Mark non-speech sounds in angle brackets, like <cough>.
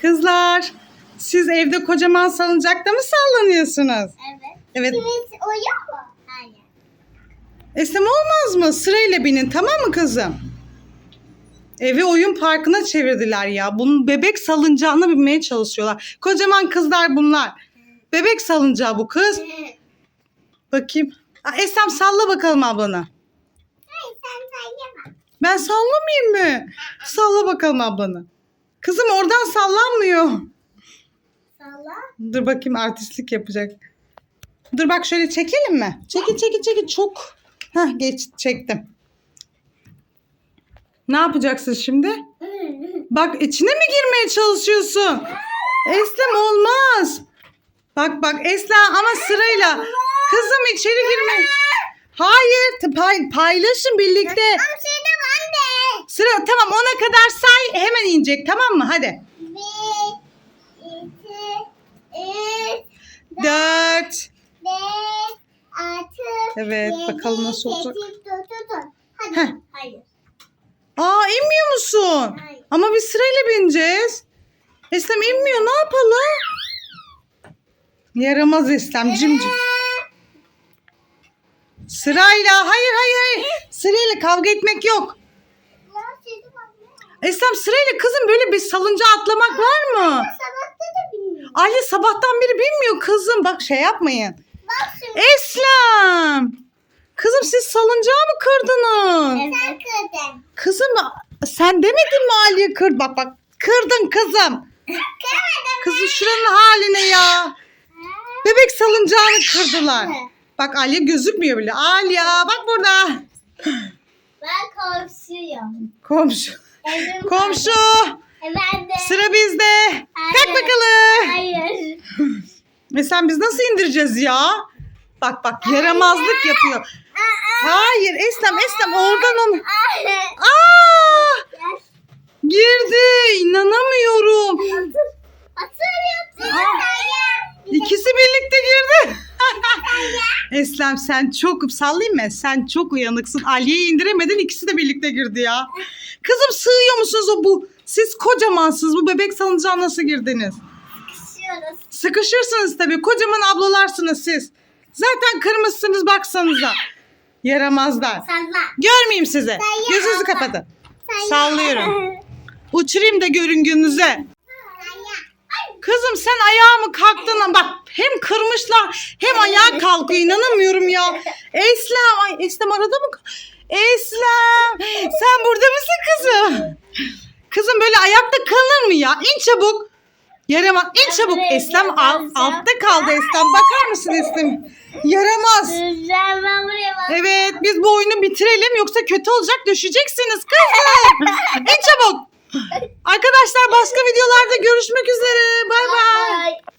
Kızlar siz evde kocaman salıncakta mı sallanıyorsunuz? Evet. Evet. Kimisi oyun mu? Hayır. Esnem olmaz mı? Sırayla binin tamam mı kızım? Evi oyun parkına çevirdiler ya. Bunun bebek salıncağına binmeye çalışıyorlar. Kocaman kızlar bunlar. Bebek salıncağı bu kız. Bakayım. Aa, Esnem salla bakalım ablanı. Hayır sen sayama. Ben sallamayayım mı? Salla bakalım ablanı. Kızım oradan sallanmıyor. Salla. Dur bakayım artistlik yapacak. Dur bak şöyle çekelim mi? Çekil çekil çekil çok. Heh geç çektim. Ne yapacaksın şimdi? <laughs> Bak içine mi girmeye çalışıyorsun? Eslem olmaz. Bak bak Eslem ama sırayla. Kızım içeri girme. Hayır pay, paylaşın birlikte. Ama şeyde ben de. Sıra tamam ona kadar say hemen inecek tamam mı? Hadi. Bir, iki, üç, Dört. beş, altı, Evet, yedi, bakalım nasıl olacak. Hadi. Heh. Hayır. Aa inmiyor musun? Hayır. Ama biz sırayla bineceğiz. Eslem inmiyor ne yapalım? Yaramaz Eslem cimcim. Sırayla hayır hayır hayır. Sırayla kavga etmek yok. Ya şeyde ben de. Eslem sırayla kızım böyle bir salınca atlamak var mı? Sabahta da bilmiyorum. Ali sabahtan beri bilmiyor kızım. Bak şey yapmayın. Bak şimdi. Eslem. Kızım siz salıncağı mı kırdınız? Sen kırdın. Kızım sen demedin mi Ali'ye kır? Bak bak kırdın kızım. Kırmadım. Kızım şuranın haline ya. Bebek salıncağını kırdılar. Bak Alya gözükmüyor bile. Alya bak burada. Ben komşuyum. Komşu. Komşu. De. Sıra bizde. Kalk bakalım. Hayır. <laughs> E sen biz nasıl indireceğiz ya? Bak bak yaramazlık yapıyor. Hayır Eslem Eslem oradan onu. Hayır. Aa! Gel. Girdi. İnanamıyorum. Atır. Atır yaptın. İkisi birlikte girdi. Eslem sen çok sallayayım mı? Sen çok uyanıksın. Aliye'yi indiremedin ikisi de birlikte girdi ya. Kızım sığıyor musunuz o bu? Siz kocamansınız. Bu bebek salıncağına nasıl girdiniz? Kışıyoruz. Sıkışırsınız tabii. Kocaman ablalarsınız siz. Zaten kırmışsınız baksanıza. Yaramazlar. Salla. Görmeyeyim sizi. Gözünüzü kapatın. Sallıyorum. Uçurayım da görün gününüze. Salla. Kızım sen ayağa mı kalktın? lan? Bak hem kırmışlar hem ayağa kalkıyor. İnanamıyorum ya. Eslem. Ay Eslem arada mı? Eslem. Sen burada mısın kızım? Kızım böyle ayakta kalır mı ya? İn çabuk. Yaramaz. İn çabuk. Eslem al, altta kaldı Eslem. Bakar mısın Eslem? Yaramaz. Evet biz bu oyunu bitirelim yoksa kötü olacak düşeceksiniz kızım. İn çabuk. Arkadaşlar başka videolarda görüşmek üzere. Bay bay.